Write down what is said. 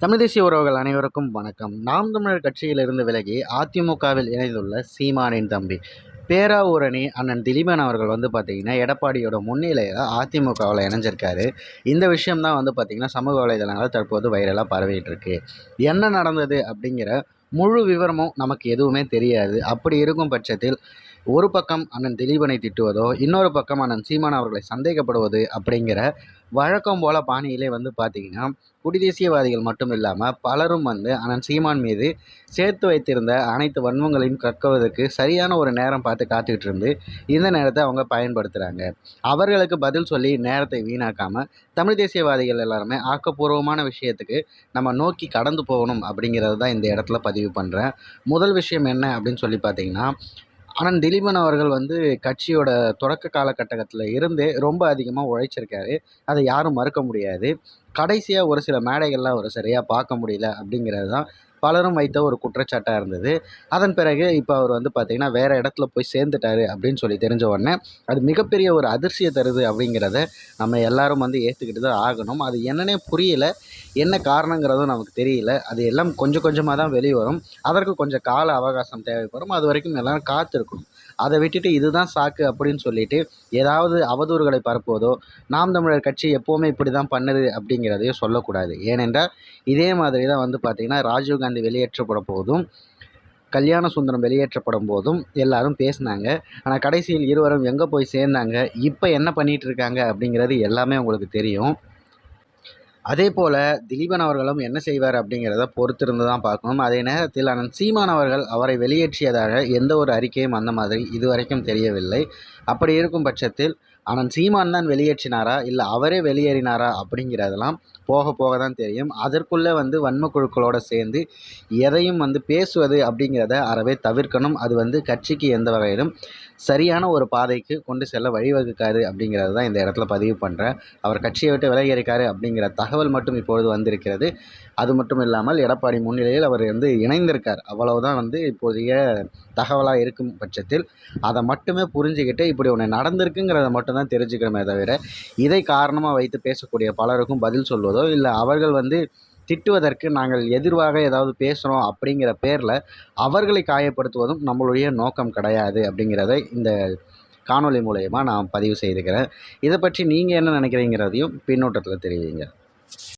தமிழ் தேசிய உறவுகள் அனைவருக்கும் வணக்கம். நாம் தமிழர் கட்சியிலிருந்து விலகி அதிமுகவில் இணைந்துள்ள சீமானின் தம்பி பேராவூரணி அண்ணன் திலீபன் அவர்கள் வந்து பார்த்திங்கன்னா எடப்பாடியோட முன்னிலையில் அதிமுகவில் இணைஞ்சிருக்காரு. இந்த விஷயம்தான் வந்து பார்த்திங்கன்னா சமூக வலைதளங்களில் தற்போது வைரலாக பரவிட்டு இருக்கு என்ன நடந்தது அப்படிங்கிற முழு விவரமும் நமக்கு எதுவுமே தெரியாது. அப்படி இருக்கும் பட்சத்தில் ஒரு பக்கம் அண்ணன் திலீபனை திட்டுவதோ இன்னொரு பக்கம் அண்ணன் சீமான் அவர்களை சந்தேகப்படுவது அப்படிங்கிற வழக்கம் போல பாணியிலே வந்து பார்த்திங்கன்னா குடிதேசியவாதிகள் மட்டும் இல்லாமல் பலரும் வந்து அண்ணன் சீமான் மீது சேர்த்து வைத்திருந்த அனைத்து வன்மங்களையும் கற்குவதற்கு சரியான ஒரு நேரம் பார்த்து காத்துக்கிட்டு இருந்து இந்த நேரத்தை அவங்க பயன்படுத்துகிறாங்க அவர்களுக்கு பதில் சொல்லி நேரத்தை வீணாக்காமல் தமிழ் தேசியவாதிகள் எல்லாருமே ஆக்கப்பூர்வமான விஷயத்துக்கு நம்ம நோக்கி கடந்து போகணும் அப்படிங்கிறது தான் இந்த இடத்துல பதிவு பண்ணுறேன் முதல் விஷயம் என்ன அப்படின்னு சொல்லி பார்த்தீங்கன்னா அண்ணன் திலீபன் அவர்கள் வந்து கட்சியோட தொடக்க காலகட்டத்தில் இருந்தே ரொம்ப அதிகமாக உழைச்சிருக்காரு. அதை யாரும் மறுக்க முடியாது. கடைசியாக ஒரு சில மேடைகள்லாம் ஒரு சரியாக பார்க்க முடியல அப்படிங்கிறது தான் பலரும் வைத்த ஒரு குற்றச்சாட்டாக இருந்தது. அதன் பிறகு இப்போ அவர் வந்து பார்த்திங்கன்னா வேறு இடத்துல போய் சேர்ந்துட்டாரு அப்படின்னு சொல்லி தெரிஞ்ச உடனே அது மிகப்பெரிய ஒரு அதிர்ச்சியை தருது அப்படிங்கிறத நம்ம எல்லாரும் வந்து ஏற்றுக்கிட்டு தான் ஆகணும். அது என்னன்னே புரியல. என்ன காரணங்கிறதும் நமக்கு தெரியல. அது எல்லாம் கொஞ்சம் கொஞ்சமாக தான் வெளிவரும். அதற்கு கொஞ்சம் கால அவகாசம் தேவைப்படும். அது வரைக்கும் எல்லோரும் காத்திருக்கணும். அதை விட்டுட்டு இதுதான் சாக்கு அப்படின்னு சொல்லிட்டு ஏதாவது அவதூறுகளை பரப்புவதோ நாம் தமிழர் கட்சி எப்போவுமே இப்படி தான் பண்ணுது அப்படிங்கிறதையும் சொல்லக்கூடாது. ஏனென்றால் இதே மாதிரி தான் வந்து பார்த்திங்கன்னா ராஜீவ்காந்தி வெளியேற்றப்பட போதும் கல்யாண சுந்தரம் வெளியேற்றப்படும் போதும் எல்லாரும் பேசினாங்க. ஆனால் கடைசியில் இருவரும் எங்கே போய் சேர்ந்தாங்க? இப்போ என்ன பண்ணிகிட்டு இருக்காங்க அப்படிங்கிறது எல்லாமே உங்களுக்கு தெரியும். அதே போல் திலீபன் அவர்களும் என்ன செய்வார் அப்படிங்கிறத பொறுத்திருந்து தான் பார்க்கணும். அதே நேரத்தில் அண்ணன் சீமான் அவர்கள் அவரை வெளியேற்றியதாக எந்த ஒரு அறிக்கையும் அந்த மாதிரி இதுவரைக்கும் தெரியவில்லை. அப்படி இருக்கும் பட்சத்தில் ஆனால் சீமான் தான் வெளியேற்றினாரா? இல்லை அவரே வெளியேறினாரா? அப்படிங்கிறதெல்லாம் போக போக தான் தெரியும். அதற்குள்ளே வந்து வன்ம குழுக்களோடு சேர்ந்து எதையும் வந்து பேசுவது அப்படிங்கிறத அறவே தவிர்க்கணும். அது வந்து கட்சிக்கு எந்த வகையிலும் சரியான ஒரு பாதைக்கு கொண்டு செல்ல வழிவகுக்காது அப்படிங்கிறது தான் இந்த இடத்துல பதிவு பண்ணுறேன். அவர் கட்சியை விட்டு விலகி இருக்காரு அப்படிங்கிற தகவல் மட்டும் இப்பொழுது வந்திருக்கிறது. அது மட்டும் இல்லாமல் எடப்பாடி முன்னிலையில் அவர் வந்து இணைந்திருக்கார். அவ்வளவுதான் வந்து இப்போதைய தகவலாக இருக்கும் பட்சத்தில். அதை மட்டுமே புரிஞ்சுக்கிட்டு இப்படி ஒன்று நடந்திருக்குங்கிறத தான் தெரிஞ்சுக்கிறோமே தவிர இதை காரணமாக வைத்து பேசக்கூடிய பலருக்கும் பதில் சொல்வதோ இல்லை அவர்கள் வந்து திட்டுவதற்கு நாங்கள் எதிர்வாக ஏதாவது பேசுகிறோம் அப்படிங்கிற பேரில் அவர்களை காயப்படுத்துவதும் நம்மளுடைய நோக்கம் கிடையாது அப்படிங்கிறத இந்த காணொலி மூலயமா நான் பதிவு செய்துக்கிறேன். இதை பற்றி நீங்கள் என்ன நினைக்கிறீங்கிறதையும் பின்னோட்டத்தில் தெரிவிங்க.